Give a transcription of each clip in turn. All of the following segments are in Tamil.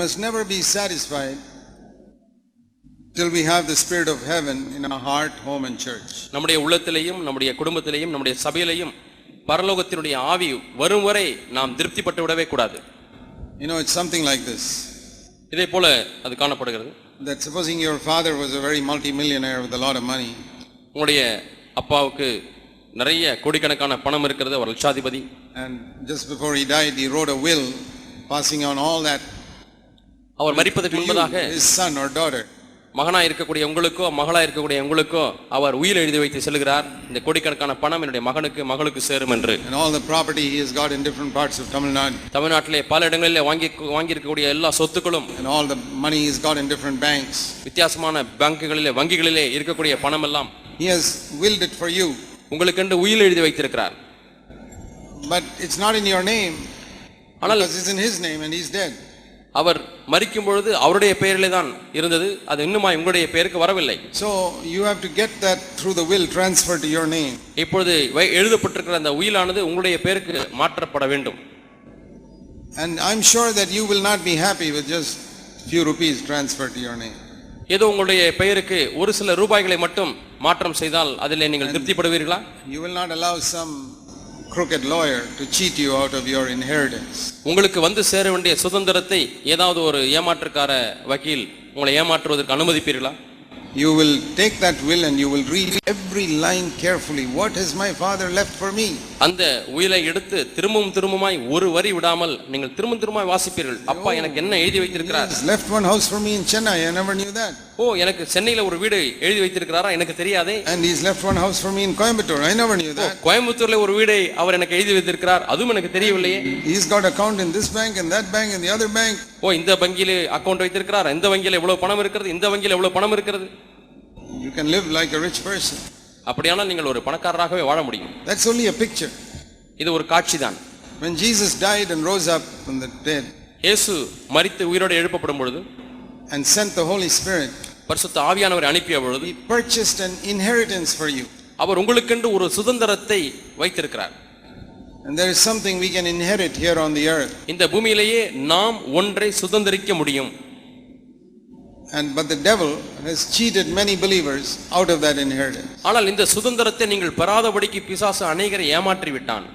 must never be satisfied till we have the spirit of heaven in our heart, home, and church. நம்முடைய உள்ளத்திலேயும் நம்முடைய குடும்பத்திலேயும் நம்முடைய சபையிலேயும் பரலோகத்தினுடைய ஆவி வரும் வரை நாம் திருப்திப்பட்டு விடவே கூடாது You know, it's something like this இதே போல அது காணப்படுகிறது that supposing your father was a very multimillionaire with a lot of money, உங்களுடைய அப்பாவுக்கு நிறைய கோடிக்கணக்கான பணம் இருக்கிறது அவர் லட்சாதிபதி and just before he died, he wrote a will passing on all that our மரிப்பதற்கு you, முன்பதாக son or daughter. மகனா இருக்கக்கூடிய உங்களுக்கோ மகளா இருக்கக்கூடிய உங்களுக்கோ அவர் உயிர் எழுதி வைத்து செல்கிறார் இந்த கோடிக்கணக்கான பணம் என்னுடைய மகனுக்கு மகளுக்கு சேரும் என்று And all the property he has got in different parts of Tamil Nadu, தமிழ்நாட்டிலே பல இடங்களிலே வாங்கி வாங்கி இருக்கக்கூடிய எல்லா சொத்துக்களும் and all the money got in different banks. வித்தியாசமான பேங்குகளிலே வங்கிகளிலே இருக்கக்கூடிய பணம் எல்லாம் He has willed it for you, உங்களுக்கென்று உயிர் எழுதி வைத்திருக்கிறார் but it's not in your name ஆனால் it's in his name and he's dead. அவர் மரிக்கும் பொழுது அவருடைய பெயரிலே தான் இருந்தது அது இன்னுமா உங்களுடைய பெயருக்கு வரவில்லை So you have to get that through the will transferred to your name. இப்பொழுது எழுதப்பட்டிருக்கிற அந்த உயிலானது உங்களுடைய பெயருக்கு மாற்றப்பட வேண்டும் And I'm sure that you will not be happy with just few rupees transferred to your name. ஏதோ உங்களுடைய பெயருக்கு ஒரு சில ரூபாய்களை மட்டும் மாற்றம் செய்தால் அதிலே நீங்கள் திருப்திப்படுவீர்களா You will not allow some crooked lawyer to cheat you out of your inheritance. உங்களுக்கு வந்து சேர வேண்டிய சுதந்திரத்தை ஏதாவது ஒரு ஏமாற்றுக்கார வக்கீல் உங்களை ஏமாற்றுவதற்கு அனுமதிப்பீர்களா You will take that will and you will read every line carefully. What has my father left for me? அந்த உயிலை எடுத்து திரும்பவும் திரும்பமாய் ஒரு வரி விடாமல் நீங்கள் திரும்ப திரும்பமாய் வாசிப்பீர்கள் அப்பா எனக்கு என்ன எழுதி வைத்திருக்கிறார் left one house for me in Chennai. I never knew that. ஓ எனக்கு சென்னையில ஒரு வீடு எழுதி வைத்திருக்கிறாரா எனக்கு தெரியாதே And he's left one house for me in Coimbatore. I never knew that. கோயம்புத்தூர்ல ஒரு வீடை அவர் எனக்கு எழுதி வைத்திருக்கிறார் அதுவும் எனக்கு தெரியவில்லையே He's got account in this bank and that bank and the other bank. ஓ இந்த வங்கியில அக்கவுண்ட் வைத்திருக்கிறார் இந்த வங்கியில எவ்வளவு பணம் இருக்கிறது இந்த வங்கியில எவ்வளவு பணம் இருக்கிறது You can live like a rich person. அப்படியானால் நீங்கள் ஒரு பணக்காரராகவே வாழ முடியும் That's only a picture. இது ஒரு காட்சி தான் When Jesus died and rose up from the dead இயேசு மரித்து உயிரோடு எழுப்பப்படும் பொழுது and sent the Holy Spirit, பரிசுத்த ஆவியானவரை அனுப்பிய பொழுது He purchased an inheritance for you. அவர் உங்களுக்கென்று ஒரு சுதந்திரத்தை வைத்திருக்கிறார் And there is something we can inherit here on the earth. இந்த பூமியிலேயே நாம் ஒன்றை சுதந்திரிக்க முடியும் And but the devil has cheated many believers out of that inheritance. ஆனால் இந்த சுதந்திரத்தை நீங்கள் பெறாதபடிக்கு பிசாசு அநேகரை ஏமாற்றி விட்டான்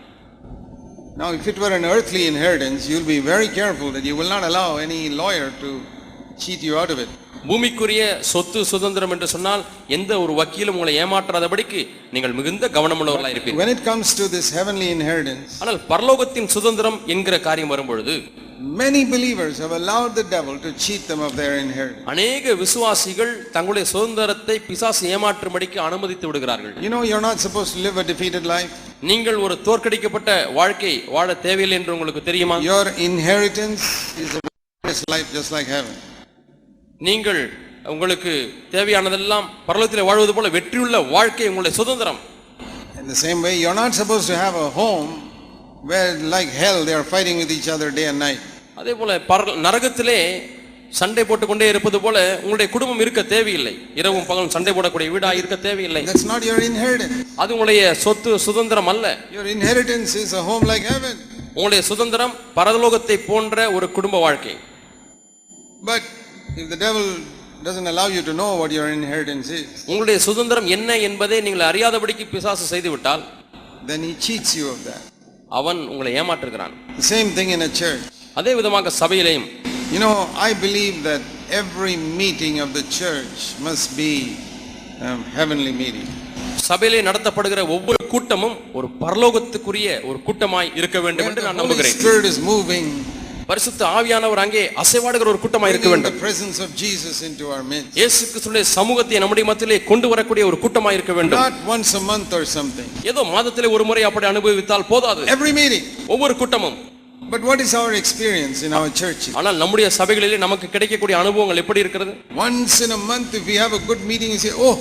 Now, if it were an earthly inheritance, you'll be very careful that you will not allow any lawyer to cheat you out of it. பூமிக்குரிய சொத்து சுதந்திரம் என்று சொன்னால் எந்த ஒரு வக்கீலும் உங்களை ஏமாற்றாதபடிக்கு நீங்கள் மிகுந்த கவனமுள்ளவர்களாக இருப்பீர்கள் When it comes to this heavenly inheritance, ஆனால் பரலோகத்தின் சுதந்திரம் என்கிற காரியம் வரும்பொழுது many believers have allowed the devil to cheat them of their inheritance. அநேக விசுவாசிகள் தங்களுடைய சுதந்திரத்தை பிசாசு ஏமாற்றும்படிக்கு அனுமதித்து விடுகிறார்கள் You know, you're not supposed to live a defeated life. நீங்கள் ஒரு தோற்கடிக்கப்பட்ட வாழ்க்கை வாழ தேவையில்லை என்று உங்களுக்கு தெரியுமா Your inheritance is a life just like heaven. நீங்கள் உங்களுக்கு தேவையானதெல்லாம் பரலோகத்தில் வாழ்வது போல வெற்றியுள்ள வாழ்க்கை உங்களுடைய சுதந்திரம் In the same way, you're not supposed to have a home where, like hell, they are fighting with each other day and night. அதே போல நரகத்திலே சண்டை போட்டுக்கொண்டே இருப்பது போல உங்களுடைய குடும்பம் இருக்க தேவையில்லை இரவும் பகலும் சண்டை போடக்கூடிய வீடா இருக்க தேவையில்லை That's not your inheritance. அது உங்களுடைய சொத்து சுதந்திரம் அல்ல Your inheritance is a home like heaven. உங்களுடைய சுதந்திரம் பரலோகத்தை போன்ற ஒரு குடும்ப வாழ்க்கை But if the devil doesn't allow you to know what your inheritance is, உங்களுடைய சுதந்திரம் என்ன என்பதை நீங்கள் அறியாதபடிக்கு பிசாசு செய்துவிட்டால் then he cheats you of that. அவன் உங்களை ஏமாற்றுகிறான் The same thing in a church. அதே விதமாக சபையிலேயும் You know, I believe that every meeting of the church must be a heavenly meeting. சபையிலே நடத்தப்படுகிற ஒவ்வொரு கூட்டமும் ஒரு பரலோகத்துக்குரிய ஒரு கூட்டமாய் இருக்க வேண்டும் Where என்று the நான் Holy நம்புகிறேன் Spirit is moving, பரிசுத்த ஆவியானவர் அங்கே அசைவாடுகிற ஒரு கூட்டமாய் இருக்க வேண்டும் presence of Jesus into our midst. இயேசு கிறிஸ்துடைய சமூகத்தை நம்முடைய மத்தியிலே கொண்டு வரக்கூடிய ஒரு கூட்டமாய் இருக்க வேண்டும் Not once a month or something. ஏதோ மாதத்திலே ஒரு முறை அப்படி அனுபவித்தால் போதாது Every meeting. ஒவ்வொரு கூட்டமும் But what is our experience in our churches? ஆனால் நம்முடைய சபைகளிலே நமக்கு கிடைக்கக்கூடிய அனுபவங்கள் எப்படி இருக்கிறது Once in a month, if we have a good meeting, you say, Oh,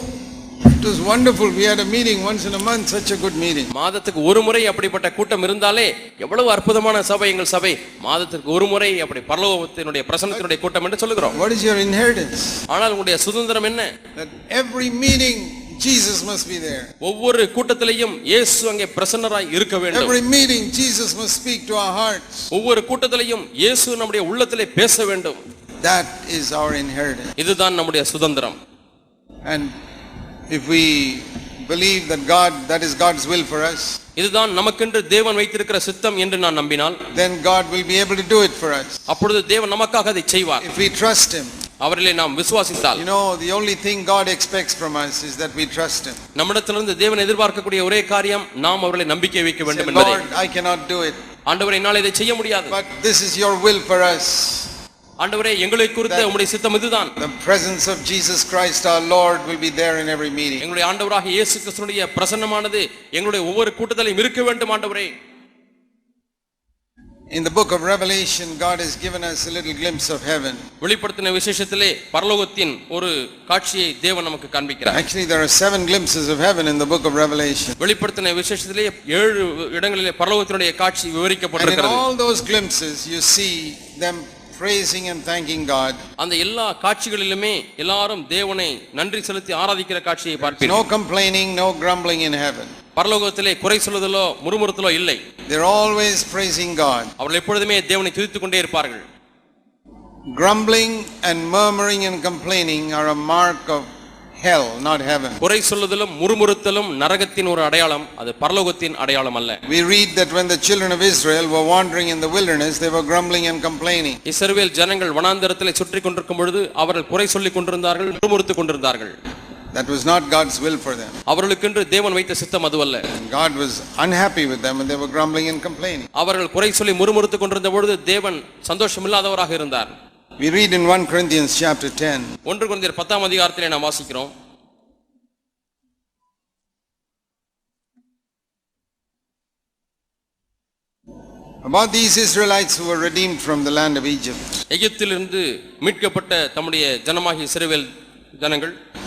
it was wonderful. We had a meeting once in a month, such a good meeting. மாதத்துக்கு ஒரு முறை அப்படிப்பட்ட கூட்டம் இருந்தாலே எவ்வளவு அற்புதமான சபை எங்கள் சபை மாதத்துக்கு ஒரு முறை அப்படி பரலோகத்தினுடைய பிரசன்னத்தினுடைய கூட்டம் என்று சொல்லுகிறோம் What is your inheritance? ஆனால் உங்களுடைய சுதந்திரம் என்ன That every meeting, Jesus must be there. ஒவ்வொரு கூட்டத்திலையும் இயேசு அங்கே பிரசன்னராய் இருக்க வேண்டும் Every meeting, Jesus must speak to our hearts. ஒவ்வொரு கூட்டத்திலையும் இயேசு நம்முடைய உள்ளத்திலே பேச வேண்டும் That is our inheritance. இதுதான் நம்முடைய சுதந்திரம் And if we believe that God, that is God's will for us, இதுதான் நமக்கென்று தேவன் வைத்திருக்கிற சித்தம் என்று நான் நம்பினால் then God will be able to do it for us. அப்பொழுது தேவன் நமக்காக அதை செய்வார் If we trust Him, அவரிலே நாம் விசுவாசித்தால் you know, the only thing God expects from us is that we trust Him. நம்மிடத்திலிருந்து தேவன் எதிர்பார்க்கக்கூடிய ஒரே காரியம் நாம் அவர்களை நம்பிக்கை வைக்க Say, வேண்டும் என்பதே Lord, I cannot do it, ஆண்டவரை என்னால் இதை செய்ய முடியாது but this is your will for us. ஆண்டவரே எங்களை குறித்த உம்முடைய சித்தம் இதுதான் The presence of Jesus Christ our Lord will be there in every meeting. எங்களுடைய ஆண்டவராக இயேசு கிறிஸ்துடைய பிரசன்னமானது எங்களுடைய ஒவ்வொரு கூட்டத்திலையும் இருக்க வேண்டும் ஆண்டவரே In the book of Revelation, God has given us a little glimpse of heaven. வெளிப்படுத்தின விசேஷத்திலே பரலோகத்தின் ஒரு காட்சியை தேவன் நமக்கு காண்பிக்கிறார் Actually, there are seven glimpses of heaven in the book of Revelation. வெளிப்படுத்தின விசேஷத்திலே ஏழு இடங்களிலே பரலோகத்தினுடைய காட்சி And in விவரிக்கப்பட்டிருக்கிறது all those glimpses, you see them praising and thanking God. அந்த எல்லா காட்சிகளிலுமே எல்லாரும் தேவனை நன்றி செலுத்தி ஆராதிக்கிற காட்சியை No பார்ப்பீர்கள் complaining, no grumbling in heaven. பரலோகத்திலே குறை சொல்லுதலோ முறுமுறுத்தலோ இல்லை They're always praising God. அவர்கள் எப்பொழுதுமே தேவனை துதித்துக் கொண்டே இருப்பார்கள் Grumbling and murmuring and complaining are a mark of hell, not heaven. குறை சொல்லுதலும் முறுமுறுத்தலும் நரகத்தின் ஒரு அடையாளம் அது பரலோகத்தின் அடையாளம் அல்ல We read that when the children of Israel were wandering in the wilderness, they were grumbling and complaining. இஸ்ரவேல் ஜனங்கள் வனாந்தரத்திலே சுற்றி கொண்டிருக்கும் பொழுது அவர்கள் குறை சொல்லிக் கொண்டிருந்தார்கள் முறுமுறுத்துக் கொண்டிருந்தார்கள் That was not God's will for them. அவர்களுக்கென்று தேவன் வைத்த சித்தம் அதுவல்ல God was unhappy with them and they were grumbling and complaining. அவர்கள் குறை சொல்லி முறுமுறுத்துக் கொண்டிருந்த பொழுது தேவன் சந்தோஷமில்லாதவராக இருந்தார் We read in 1 Corinthians chapter 10, ஒன்று குழந்தையர் பத்தாம் அதிகாரத்திலே நாம் வாசிக்கிறோம் about these Israelites who were redeemed from the land of Egypt. எகிப்திலிருந்து மீட்கப்பட்ட தம்முடைய ஜனமாகிய சிறுவேல் ஜனங்கள்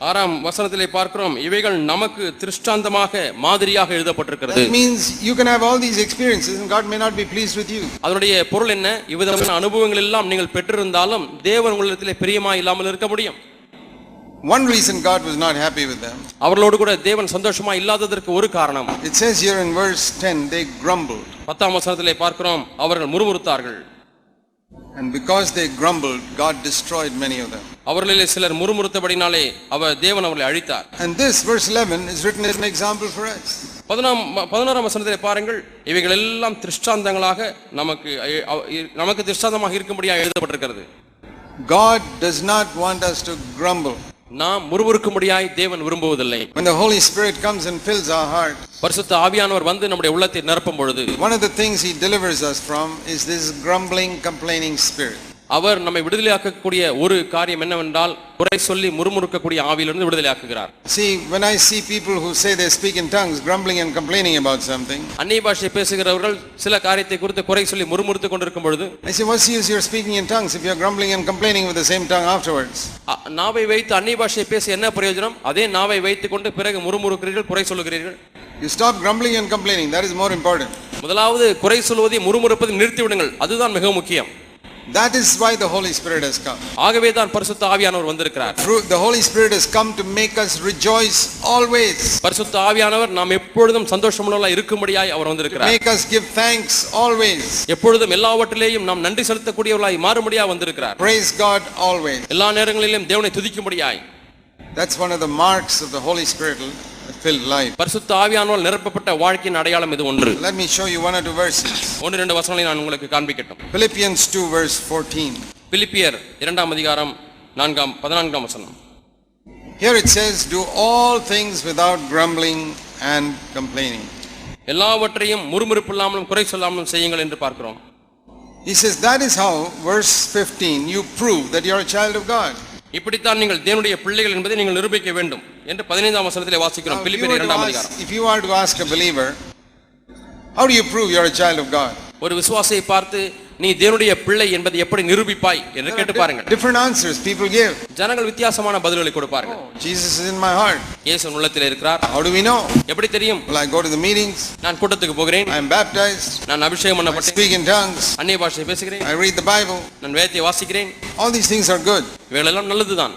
ஆறாம் வசனத்திலே பார்க்கிறோம் இவைகள் நமக்கு திருஷ்டாந்தமாக மாதிரியாக எழுதப்பட்டிருக்கிறது That means you can have all these experiences and God may not be pleased with you. அதனுடைய பொருள் என்ன இவ்விதமான அனுபவங்கள் எல்லாம் நீங்கள் பெற்றிருந்தாலும் தேவன் உங்களிடத்திலே பிரியமா இல்லாமல் இருக்க முடியும் One reason God was not happy with them, அவர்களோடு கூட தேவன் சந்தோஷமா இல்லாததற்கு ஒரு காரணம் it says here in verse 10, they grumbled. பத்தாம் வசனத்திலே பார்க்கிறோம் அவர்கள் முறுமுறுத்தார்கள் And because they grumbled, God destroyed many of them. அவர்களிலே சிலர் முறுமுறுத்தபடினாலே அவர் தேவன் அவர்களை அழித்தார் And this, verse 11, is written as an example for us. பதினாம் பதினாறாம் வசனத்திலே பாருங்கள் இவைகள் எல்லாம் திருஷ்டாந்தங்களாக நமக்கு நமக்கு திருஷ்டாந்தமாக இருக்கும்படியாக எழுதப்பட்டிருக்கிறது God does not want us to grumble. நாம் முறுமுறுக்கும்படியாய் தேவன் விரும்புவதில்லை When the Holy Spirit comes and fills our heart, பரிசுத்த ஆவியானவர் வந்து நம்முடைய உள்ளத்தை நிரப்பும் பொழுது one of the things He delivers us from is this grumbling, complaining spirit. அவர் நம்மை விடுதலையாக்கக்கூடிய ஒரு காரியம் என்னவென்றால் குறை சொல்லி முறுமுறுக்கக்கூடிய ஆவியிலிருந்து விடுதலையாக்குகிறார் See, when I see people who say they speak in tongues, grumbling and complaining about something, அந்நிய பாஷை பேசுகிறவர்கள் சில காரியத்தை குறித்து குறை சொல்லி முறுமுறுத்துக் கொண்டிருக்கும் பொழுது I say, what's use you're speaking in tongues if you're grumbling and complaining with the same tongue afterwards? நாவை வைத்து அந்நிய பாஷையை பேச என்ன பிரயோஜனம் அதே நாவை வைத்துக் கொண்டு பிறகு முறுமுறுக்கிறீர்கள் குறை சொல்லுகிறீர்கள் You stop grumbling and complaining, that is more important. முதலாவது குறை சொல்வதை முறுமுறுப்பதை நிறுத்தி விடுங்கள் அதுதான் மிக முக்கியம் That is why the Holy Spirit has come. ஆகவே தான் பரிசுத்த ஆவியானவர் வந்திருக்கிறார் Through, the Holy Spirit has come to make us rejoice always, பரிசுத்த ஆவியானவர் நாம் எப்பொழுதும் சந்தோஷமுள்ள இருக்கும்படியாய் அவர் வந்திருக்கிறார் make us give thanks always, எப்பொழுதும் எல்லாவற்றிலேயும் நாம் நன்றி செலுத்தக்கூடியவர்களாய் மாறும்படியா வந்திருக்கிறார் praise God always. எல்லா நேரங்களிலும் தேவனை துதிக்கும்படியாய் That's one of the marks of the Holy Spirit filled life. பரிசுத்த ஆவியானவர் நிரப்பப்பட்ட வாழ்க்கையின் அடையாளம் இது ஒன்று Let me show you one or two verses. ஒன்று ரெண்டு வசனங்களை நான் உங்களுக்கு காண்பிக்கட்டும் Philippians 2, verse 14. பிலிப்பியர் இரண்டாம் அதிகாரம் நான்காம் பதினான்காம் வசனம் Here it says, Do all things without grumbling and complaining. எல்லாவற்றையும் முறுமுறுப்பு இல்லாமலும் குறை சொல்லாமலும் செய்யுங்கள் என்று பார்க்கிறோம் He says that is how, verse 15, you prove that you're a child of God. இப்படித்தான் நீங்கள் தேவனுடைய பிள்ளைகள் என்பதை நீங்கள் நிரூபிக்க வேண்டும் என்று பதினைந்தாம் வசனத்திலே வாசிக்கிறோம் you பிலிப்பியர் இரண்டாம் அதிகாரம் if you are to ask a believer, how do you prove you're a child of God? ஒரு விசுவாசியை பார்த்து நீ தேவனுடைய பிள்ளை என்பதை எப்படி நிரூபிப்பாய் என்று are கேட்டு பாருங்கள் different answers people give. ஜனங்கள் வித்தியாசமான பதில்களை கொடுப்பார்கள் Jesus is in my heart. இயேசு உள்ளத்தில் இருக்கிறார் How do we know? எப்படி தெரியும் Well, I go to the meetings, நான் கூட்டத்துக்கு போகிறேன் I am baptized, நான் அபிஷேகம் பண்ணப்பட்டேன் speak in tongues, அந்நிய பாஷை பேசுகிறேன் I read the Bible. நான் வேதத்தை வாசிக்கிறேன் All these things are good. இவைகளெல்லாம் நல்லதுதான்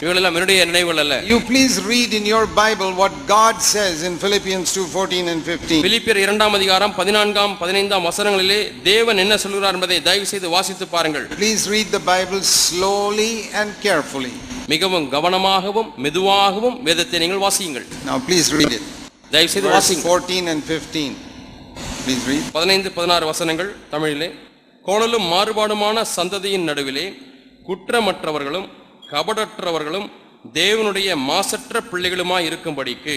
இவைகளெல்லாம் என்னுடைய நினைவுகள் அல்ல You please read in your Bible what God says in Philippians 2 14 and 15. பிலிப்பியர் இரண்டாம் அதிகாரம் பதினான்காம் பதினைந்தாம் வசனங்களிலே தேவன் என்ன சொல்கிறார் என்பதை தயவு செய்து வாசித்து பாருங்கள் Please read the Bible slowly and carefully. மிகவும் கவனமாகவும் மெதுவாகவும் வேதத்தை நீங்கள் வாசியுங்கள் Now, please read it. தயவு செய்து வாசியுங்கள் 14 and 15. Please read. பதினைந்து பதினாறு வசனங்கள் தமிழிலே கோணலும் மாறுபாடுமான சந்ததியின் நடுவிலே குற்றமற்றவர்களும் கபடற்றவர்களும் தேவனுடைய மாசற்ற பிள்ளைகளுமாய் இருக்கும்படிக்கு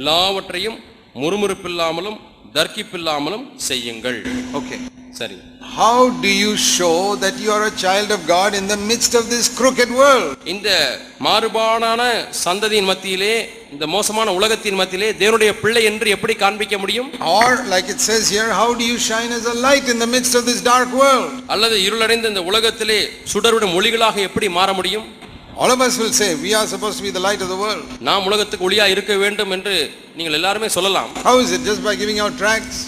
எல்லாவற்றையும் முறுமுறுப்பில்லாமலும் தர்க்கிப்பில்லாமலும் செய்யுங்கள் Okay. சரி How do you show that you are a child of God in the midst of this crooked world? இந்த மாறுபாடான சந்ததியின் மத்தியிலே இந்த மோசமான உலகத்தின் மத்தியிலே தேவனுடைய பிள்ளை என்று எப்படி காண்பிக்க முடியும் Or, like it says here, how do you shine as a light in the midst of this dark world? அல்லது இருளடைந்த இந்த உலகத்திலே சுடருடன் ஒளிகளாக எப்படி மாற முடியும் All of us will say, we are supposed to be the light of the world. நாம் உலகத்துக்கு ஒளியா இருக்க வேண்டும் என்று நீங்கள் எல்லாருமே சொல்லலாம் How is it? Just by giving out tracts?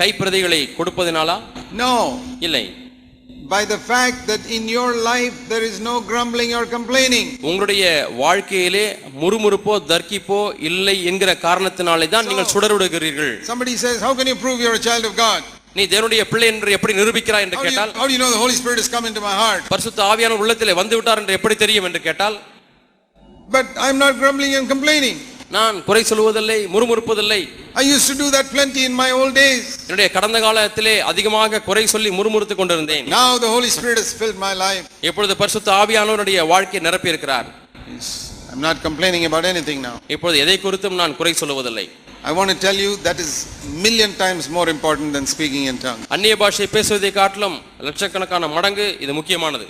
கைப்பிரதிகளை கொடுப்பதினாலா No. இல்லை By the fact that in your life there is no grumbling or complaining. உங்களுடைய வாழ்க்கையிலே முறுமுறுப்போ தர்க்கிப்போ இல்லை என்கிற காரணத்தினாலே தான் நீங்கள் சுடர்விடுகிறீர்கள் Somebody says, How can you prove you're a child of God? நீ தேவனுடைய பிள்ளை என்று எப்படி நிரூபிக்கிறாய் என்று கேட்டால் how do you know the Holy Spirit has come into my heart? பரிசுத்த ஆவியான உள்ளத்திலே வந்து விட்டார் என்று எப்படி தெரியும் என்று கேட்டால் But I'm not grumbling and complaining. நான் குறை சொல்வதில்லை முறுமுறுப்பதில்லை I used to do that plenty in my old days. என்னுடைய கடந்த காலத்திலே அதிகமாக குறை சொல்லி முறுமுறுத்துக் கொண்டிருந்தேன் Now the Holy Spirit has filled my life. இப்பொழுது பரிசுத்த ஆவியானவருடைய வாழ்க்கையை நிரப்பி இருக்கிறார் I'm not complaining about anything now. இப்பொழுது எதை குறித்தும் நான் குறை சொல்லுவதில்லை I want to tell you that is million times more important than speaking in tongues. அந்நிய பாஷை பேசுவதை காட்டிலும் லட்சக்கணக்கான மடங்கு இது முக்கியமானது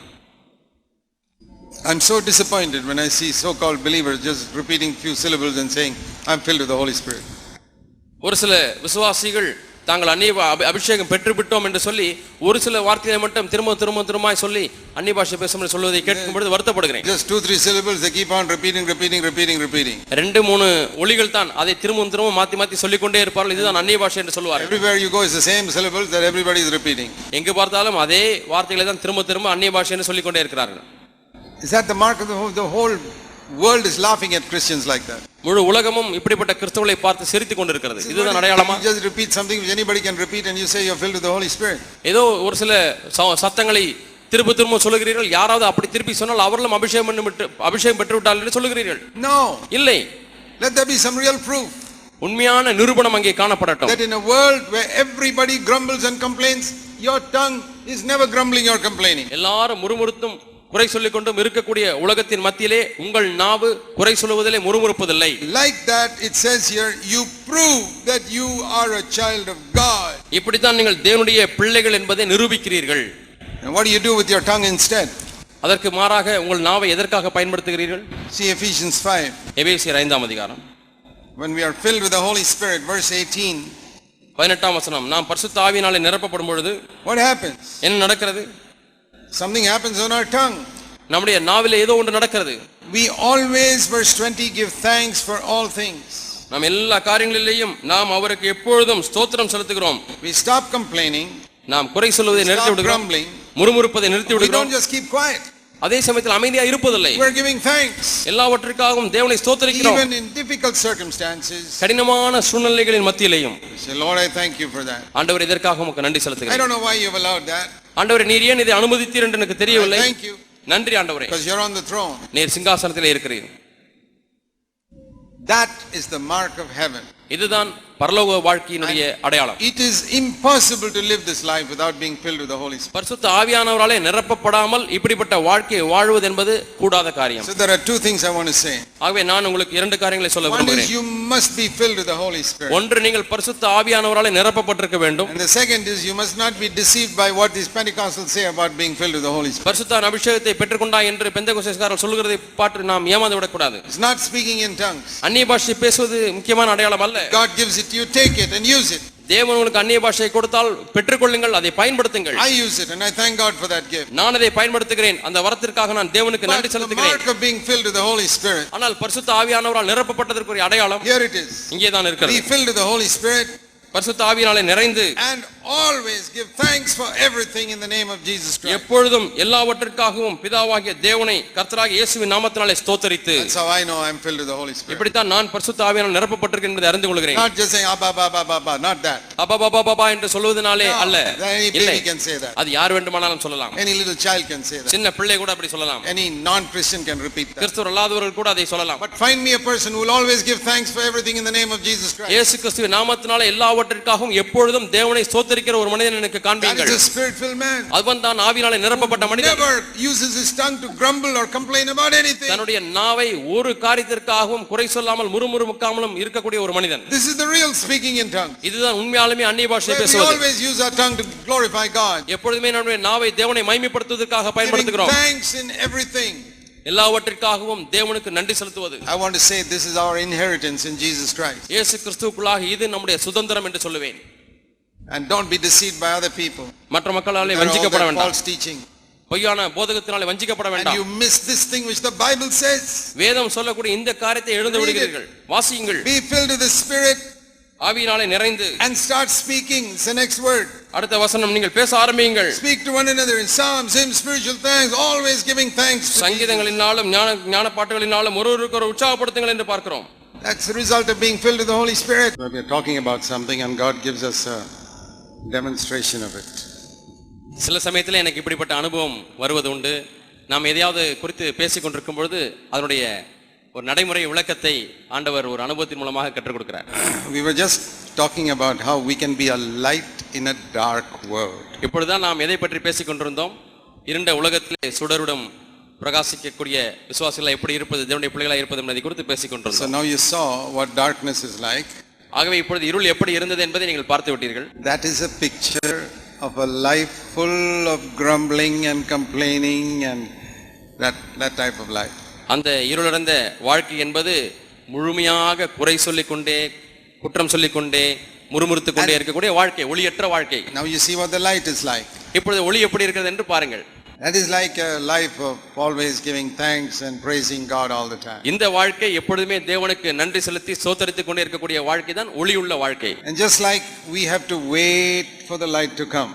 I'm so disappointed when I see so-called believers just repeating few syllables and saying, I'm filled with the Holy Spirit. ஒரு சில விசுவாசிகள் தாங்கள் அந்நிய அபிஷேகம் பெற்றுவிட்டோம் என்று சொல்லி ஒரு சில வார்த்தைகளை மட்டும் திரும்ப திரும்ப திரும்பமாய் சொல்லி அந்நிய பாஷை பேசும் என்று சொல்வதை கேட்கும் பொழுது வருத்தப்படுகிறேன் Just two, three syllables, they keep on repeating, repeating, repeating, repeating. ரெண்டு மூணு ஒளிகள் தான் அதை திரும்பவும் திரும்ப மாத்தி மாத்தி சொல்லிக்கொண்டே இருப்பார்கள் இதுதான் அந்நிய பாஷை என்று சொல்லுவார்கள் Everywhere you go is the same syllables that everybody is repeating. எங்கு பார்த்தாலும் அதே வார்த்தைகளை தான் திரும்ப திரும்ப அந்நிய பாஷை என்று சொல்லிக்கொண்டே இருக்கிறார்கள் Is that the mark of the whole, the whole world is laughing at Christians like that? முழு உலகமும் இப்படிப்பட்ட கிறிஸ்தவர்களை பார்த்து சிரித்துக் கொண்டிருக்கிறது இதுதான் அடையாளமா just repeat something which anybody can repeat and you say you're filled with the Holy Spirit. ஏதோ ஒரு சில சத்தங்களை திரும்ப திரும்ப சொல்லுகிறீர்கள் யாராவது அப்படி திருப்பி சொன்னால் அவர்களும் அபிஷேகம் பண்ணி விட்டு அபிஷேகம் பெற்று விட்டார்கள் என்று சொல்லுகிறீர்கள் No. இல்லை Let there be some real proof உண்மையான நிரூபணம் அங்கே காணப்படட்டும் that in a world where everybody grumbles and complains, your tongue is never grumbling or complaining. எல்லாரும் முறுமுறுத்தும் குறை சொல்லிக் கொண்டும் இருக்கக்கூடிய உலகத்தின் மத்தியிலே உங்கள் நாவு குறை சொல்லுவதிலே முறுமுறுப்பதில்லை Like that, it says here, you prove that you are a child of God. இப்படித்தான் நீங்கள் தேவனுடைய பிள்ளைகள் என்பதை நிரூபிக்கிறீர்கள் And what do you do with your tongue instead? அதற்கு மாறாக உங்கள் நாவை எதற்காக பயன்படுத்துகிறீர்கள் See Ephesians 5. எபேசியர் ஐந்தாம் அதிகாரம் When we are filled with the Holy Spirit, verse 18, பதினெட்டாம் வசனம் நாம் பரிசுத்த ஆவியினாலே நிரப்பப்படும் பொழுது what happens? என்ன நடக்கிறது Something happens on our tongue. நம்முடைய நாவிலே ஏதோ ஒன்று நடக்கிறது We always, verse 20, give thanks for all things. நாம் எல்லா காரியங்களிலேயும் நாம் அவருக்கு எப்பொழுதும் ஸ்தோத்திரம் செலுத்துகிறோம் We stop complaining, நாம் குறை சொல்வதை நிறுத்தி stop விடுகிறோம் grumbling. முறுமுறுப்பதை நிறுத்தி We don't விடுகிறோம் just keep quiet. அதே சமயத்தில் அமைதியா இருப்பதில்லை We're giving thanks. எல்லாவற்றிற்காகவும் தேவனை ஸ்தோத்தரிக்கிறோம் Even in difficult circumstances. கடினமான சூழ்நிலைகளின் மத்தியிலேயும் We say, Lord, I thank you for that. ஆண்டவர் இதற்காக உமக்கு நன்றி I செலுத்துகிறேன் don't know why you've allowed that. ஆண்டவரே நீர் ஏன் இதை அனுமதித்தீர் என்று எனக்கு தெரியவில்லை நன்றி ஆண்டவரே because you're on the throne. நீர் சிங்காசனத்திலே இருக்கிறீர் That is the mark of heaven. இதுதான் பரலோக வாழ்க்கையினுடைய அடையாளம் It is impossible to live this life without being filled with the Holy Spirit. பரிசுத்த ஆவியானவராலே நிரப்பப்படாமல் இப்படிப்பட்ட வாழ்க்கையை வாழ்வது என்பது கூடாத காரியம் So there are two things I want to say. ஆகவே நான் உங்களுக்கு இரண்டு காரியங்களை சொல்ல One விரும்புகிறேன் is you must be filled with the Holy Spirit. ஒன்று நீங்கள் பரிசுத்த ஆவியானவராலே நிரப்பப்பட்டிருக்க வேண்டும் And the second is you must not be deceived by what these Pentecostals say about being filled with the Holy Spirit. பரிசுத்தான அபிஷேகத்தை பெற்றுக்கொண்டா என்று பெந்தகோஸ்தேஸ்காரர் சொல்லுகிறதை பார்த்து நாம் ஏமாந்து விடக்கூடாது It's not speaking in tongues. அந்நிய பாஷை பேசுவது முக்கியமான அடையாளம் அல்ல God gives it to you, take it and use it. தேவன் உங்களுக்கு அந்நிய பாஷையை கொடுத்தால் பெற்றுக்கொள்ளுங்கள் அதை பயன்படுத்துங்கள் I use it and I thank God for that gift. நான் அதை பயன்படுத்துகிறேன் அந்த வரத்திற்காக நான் தேவனுக்கு But நன்றி the செலுத்துகிறேன் mark of being filled with the Holy Spirit, ஆனால் பரிசுத்த ஆவியானவரால் நிரப்பப்பட்டதற்கு ஒரு அடையாளம் here it is. இங்கே தான் Be இருக்கிறது filled with the Holy Spirit பரிசுத்த ஆவியானாலே நிறைந்து and always give thanks for everything in the name of Jesus Christ. எப்பொழுதும் எல்லாவற்றிற்காகவும் பிதாவாகிய தேவனை கர்த்தராகிய இயேசுவின் நாமத்தினாலே ஸ்தோத்தரித்து That's how I know I'm filled with the Holy Spirit. இப்படித்தான் நான் பரிசுத்த ஆவியானால் நிரப்பப்பட்டிருக்கேன் என்பதை அறிந்து கொள்கிறேன் Not just saying, ah, ba, ba, ba, ba, ba, not that. அப்பா பாபா பாபா என்று சொல்வதனாலே அல்ல இல்லை can say that. அது யார் வேண்டுமானாலும் சொல்லலாம் Any little child can say that. சின்ன பிள்ளை கூட அப்படி சொல்லலாம் Any non-Christian can repeat that. கிறிஸ்துவர் அல்லாதவர்கள் கூட அதை சொல்லலாம் But find me a person who will always give thanks for everything in the name of Jesus Christ. இயேசு கிறிஸ்துவின் நாமத்தினாலே எல்லாவற்றிற்காகவும் எப்பொழுதும் தேவனை ஸ்தோத்தரிக்கிற ஒரு மனிதன் எனக்கு காண்பீங்கள். அவன் தான் ஆவினாலே நிரப்பப்பட்ட மனிதன் Never uses his tongue to grumble or complain about anything. தன்னுடைய நாவை ஒரு காரியத்திற்காகவும் குறை சொல்லாமல் முறுமுறுமுக்காமலும் இருக்கக்கூடிய ஒரு மனிதன் This is the real speaking in tongues. இதுதான் உண்மையாலுமே அந்நிய பாஷை Where we பேசுவது always use our tongue to glorify God. எப்பொழுதுமே நம்முடைய நாவை தேவனை மைமைப்படுத்துவதற்காக Giving பயன்படுத்துகிறோம் thanks in everything. எல்லாவற்றிற்காகவும் தேவனுக்கு நன்றி செலுத்துவது I want to say this is our inheritance in Jesus Christ. இயேசு கிறிஸ்துவுக்குள்ளாக இது நம்முடைய சுதந்திரம் என்று சொல்லுவேன் And don't be deceived by other people. மற்ற மக்களாலே all வஞ்சிக்கப்பட that வேண்டாம் false teaching. பொய்யான போதகத்தினாலே வஞ்சிக்கப்பட And வேண்டாம் you miss this thing which the Bible says. வேதம் சொல்லக்கூடிய இந்த காரியத்தை எழுந்து Read it. விடுகிறீர்கள் வாசியுங்கள் Be filled with the Spirit ஆவியினாலே நிறைந்து and start speaking. It's the next word. அடுத்த வசனம் நீங்கள் பேச ஆரம்பியுங்கள் Speak to one another in psalms, hymns, spiritual thanks, always giving thanks. சங்கீதங்களினாலும் ஞான ஞான பாட்டுகளினாலும் ஒருவருக்கு ஒரு உற்சாகப்படுத்துங்கள் என்று பார்க்கிறோம் That's the result of being filled with the Holy Spirit. We are talking about something and God gives us a demonstration of it. சில சமயத்தில் எனக்கு இப்படிப்பட்ட அனுபவம் வருவது உண்டு நாம் எதையாவது குறித்து பேசிக் கொண்டிருக்கும் பொழுது அதனுடைய ஒரு நடைமுறை விளக்கத்தை ஆண்டவர் ஒரு அனுபவத்தின் மூலமாக கற்றுக் கொடுக்கிறார் We were just talking about how we can be a light in a dark world. இப்பொழுதுதான் நாம் எதை பற்றி பேசிக் கொண்டிருந்தோம் இருண்ட உலகத்திலே சுடருடன் பிரகாசிக்கக்கூடிய விசுவாசிகளை எப்படி இருப்பது தேவனுடைய பிள்ளைகளாக இருப்பது என்பதை குறித்து பேசிக் So கொண்டிருந்தோம் now you saw what darkness is like. ஆகவே இப்பொழுது இருள் எப்படி இருந்தது என்பதை நீங்கள் பார்த்து விட்டீர்கள் That is a picture of a life full of grumbling and complaining and that, that type of life. அந்த இருளடைந்த வாழ்க்கை என்பது முழுமையாக குறை சொல்லிக்கொண்டே குற்றம் சொல்லிக்கொண்டே முறுமுறுத்துக் கொண்டே இருக்கக்கூடிய வாழ்க்கை ஒளியற்ற வாழ்க்கை Now you see what the light is like. இப்பொழுது ஒளி எப்படி இருக்கிறது என்று பாருங்கள் That is like a life of always giving thanks and praising God all the time. இந்த வாழ்க்கை எப்பொழுதுமே தேவனுக்கு நன்றி செலுத்தி சோத்தரித்துக் கொண்டே இருக்கக்கூடிய வாழ்க்கை தான் ஒளியுள்ள வாழ்க்கை And just like we have to wait for the light to come,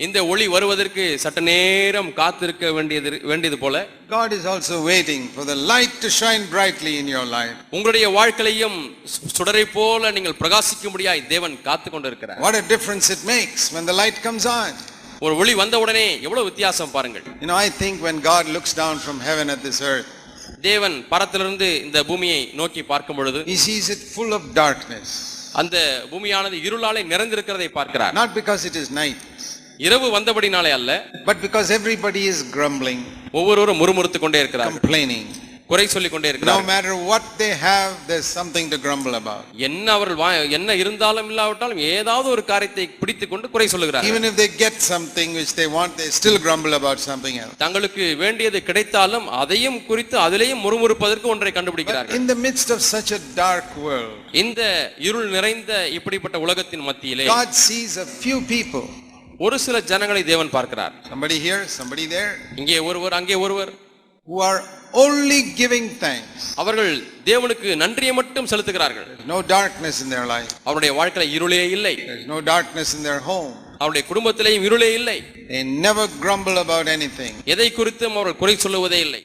இந்த ஒளி வருவதற்கு சற்று நேரம் காத்திருக்க வேண்டியது வேண்டியது போல God is also waiting for the light to shine brightly in your life. உங்களுடைய வாழ்க்கையிலையும் சு- சுடரை போல நீங்கள் பிரகாசிக்கும்படியாய் தேவன் காத்து கொண்டிருக்கிறார் What a difference it makes when the light comes on. ஒரு ஒளி வந்த உடனே எவ்வளவு வித்தியாசம் பாருங்கள் You know, I think when God looks down from heaven at this earth, தேவன் பரத்திலிருந்து இந்த பூமியை நோக்கி பார்க்கும் பொழுது He sees it full of darkness. அந்த பூமியானது இருளாலே நிறைந்திருக்கிறதை பார்க்கிறார் Not because it is night, இரவு வந்தபடினாலே அல்ல but because everybody is grumbling, ஒவ்வொருவரும் முறுமுறுத்துக் கொண்டே இருக்கிறார் complaining. குறை சொல்லிக் கொண்டே No இருக்கிறார் matter what they have, there's something to grumble about. என்ன அவர்கள் என்ன இருந்தாலும் இல்லாவிட்டாலும் ஏதாவது ஒரு காரியத்தை பிடித்துக் கொண்டு குறை சொல்லுகிறார் Even if they get something which they want, they still grumble about something else. தங்களுக்கு வேண்டியது கிடைத்தாலும் அதையும் குறித்து அதிலேயும் முறுமுறுப்பதற்கு ஒன்றை கண்டுபிடிக்கிறார்கள் in the midst of such a dark world, இந்த இருள் நிறைந்த இப்படிப்பட்ட உலகத்தின் மத்தியிலே God sees a few people. ஒரு சில ஜனங்களை தேவன் பார்க்கிறார் Somebody here, somebody there, இங்கே ஒருவர் அங்கே ஒருவர் who are only giving thanks. அவர்கள் தேவனுக்கு நன்றியை மட்டும் செலுத்துகிறார்கள் There's no darkness in their life. அவருடைய வாழ்க்கையில இருளே இல்லை There's no darkness in their home. அவருடைய குடும்பத்திலேயும் இருளே இல்லை They never grumble about anything. எதை குறித்தும் அவர்கள் குறை சொல்லுவதே இல்லை